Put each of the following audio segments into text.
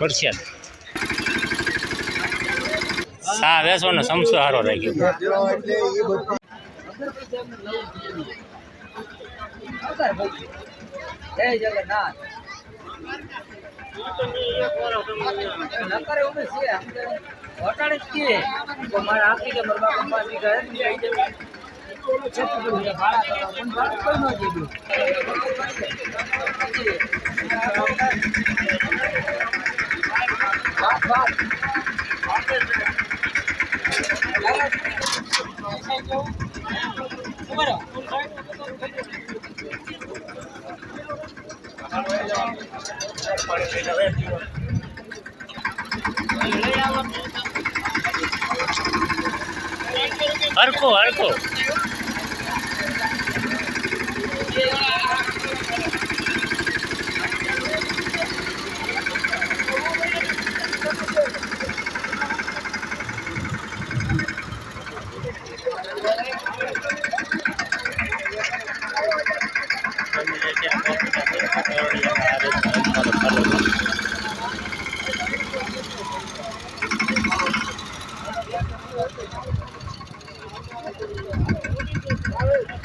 ખુરશિયાત સા વેસો ને સમસો હારો જય જગન્નાથ નકર એવું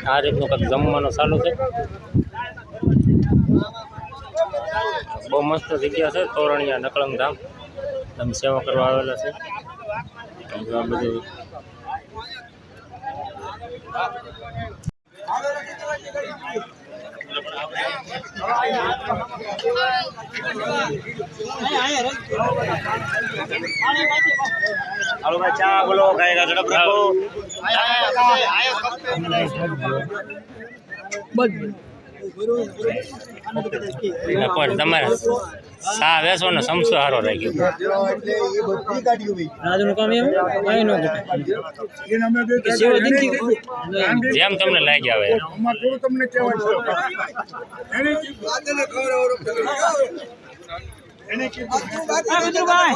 આ રીતનું કંઈક જમવાનું ચાલુ છે. બહુ મસ્ત જગ્યા છે, તોરણિયા નકળંગ ધામ. તમે સેવા કરવા આવેલા છે. ચા બોલો ગાય ઝડપ રાખો. પણ તમારે સા વેસો ને સમસો હારો રાખ્યો રાજુનું કામ એમ કઈ ન. જેમ તમને લાગી આવે એમ. આ વિદ્રુભાઈ.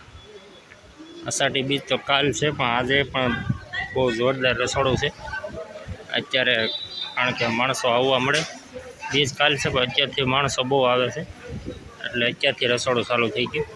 અષાઢી બીજ તો કાલ છે, પણ આજે પણ બહુ જોરદાર રસોડું છે. અત્યારે કારણ કે માણસો આવવા મળે. બીજ કાલ છે, પણ અત્યારથી માણસો બહુ આવે છે. એટલે અત્યારથી રસોડું ચાલુ થઈ ગયું.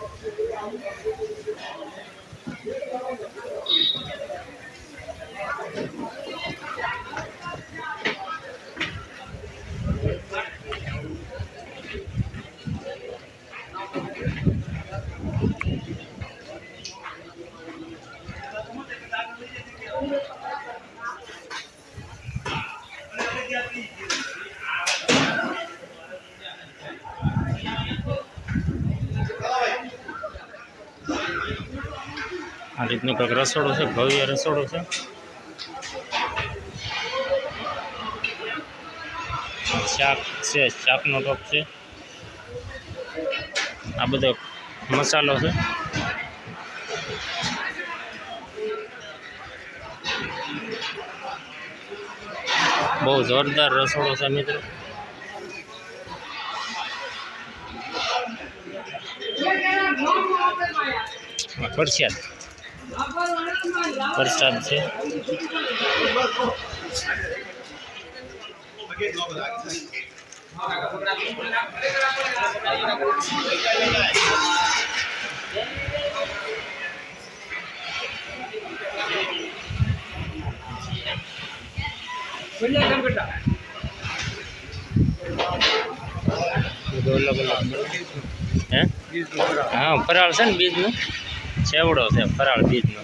રીતનું કંઈક રસોડું છે, ભવ્ય રસોડું છે. શાક છે, શાકનો ટોપ છે. આ બધો મસાલો છે. બહુ જોરદાર રસોડો છે, મિત્રો. આ પ્રસાદ પ્રસાદ છે કેટલા કેમ કેટલા બધું અલગ અલગ હે હા ફરાળ છે ને બીજનું સેવડો છે, ફરાળ બીજનો.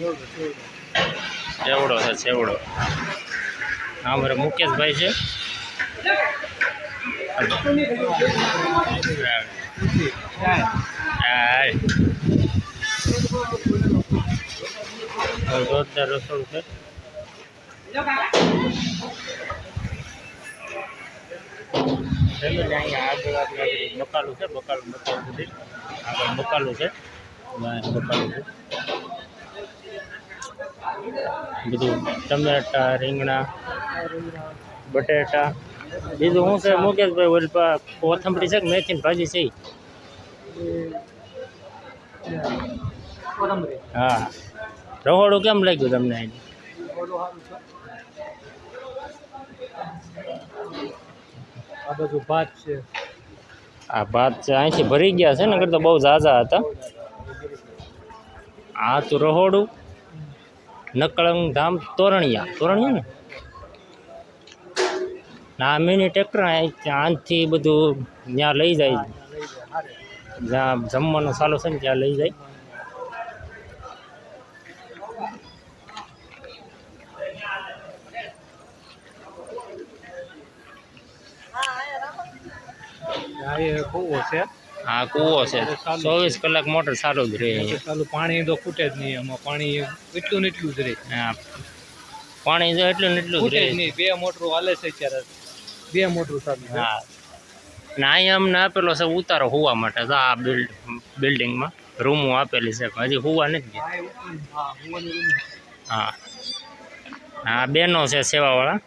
સેવડો છે સેવડો હા અમારે મુકેશભાઈ છે. હાય. બહુ જોરદાર રસોડું છે. ફેમિલી અહીંયા આગળ આપણે આગળ બકાલું છે, બકાલું બકાલું બધી. આગળ બકાલું છે. વાહ, બકાલું છે બધું ટમેટા રીંગણા બટેટા બીજું શું છે? મુકેશભાઈ ઓલી પા કોથંબરી છે કે મેથીની ભાજી છે ઈ? કોથમરી હા. રહોડું કેમ લાગ્યું તમને અહીં ઓલું સારું છે આ બધું ભાત છે. આ ભાત છે અહીંથી ભરી ગયા છે ને કરતા બહુ ઝાઝા હતા. આ તો રહોડું. નકળંગ ધામ તોરણિયા. તોરણિયા ને? ના મિની ટ્રેક્ટર આનથી બધું ત્યાં લઈ જાય. લઈ જાય હારે જ્યાં જમવાનું ચાલુ છે ને ત્યાં લઈ જાય. આ એ કૂવો છે. આ કૂવો છે. ચોવીસ કલાક મોટર ચાલુ જ રહે. ચાલુ પાણી તો ખૂટે જ નહીં એમાં. પાણી એટલું ને એટલું જ રહે. હા પાણી તો એટલું ને એટલું જ રહે. નહીં. બે મોટરો હાલે છે અત્યારે. બે મોટરો ચાલુ હા. ને અહીંયા અમને આપેલો છે ઉતારો હોવા માટે. તો આ બિલ્ડ બિલ્ડિંગમાં રૂમો આપેલી છે. હજી હોવા નથી હા, હા. હા. હા બેનો છે સેવાવાળા.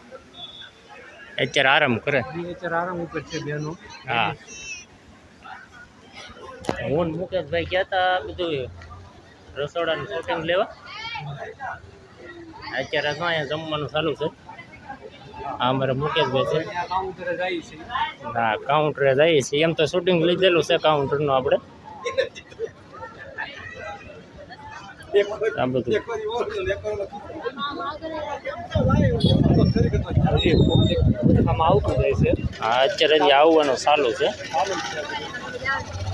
અત્યારે આરામ કરે. અત્યારે આરામ ઉપર છે બેનો. હા. હું મુકેશભાઈ ગયા હતા બધું રસોડાનું શૂટિંગ લેવા. અત્યારે તો અહીંયા જમવાનું ચાલુ છે. આ અમારે મુકેશભાઈ છે. ના કાઉન્ટરે જઈએ છીએ એમ તો શૂટિંગ લીધેલું છે કાઉન્ટરનું આપણે. આ બધું. આમાં આવતું છે. હા, અત્યારે આવવાનું ચાલુ છે.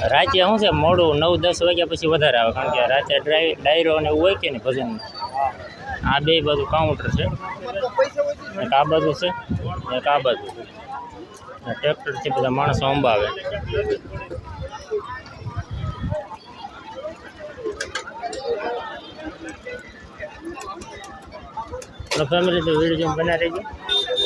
રાતે શું છે, મોડું નવ, દસ વાગ્યા પછી વધારે આવે, કારણ કે રાતે ડ્રાઈ, ડાયરો ને એવું હોય કે ને ભજન? આ બે બાજુ કાઉન્ટર છે. એક આ બાજુ છે, એક આ બાજુ. છે ટ્રેક્ટરથી બધા માણસો અંબાવે. ફેમિલી તો વીડિયો બના રહેજો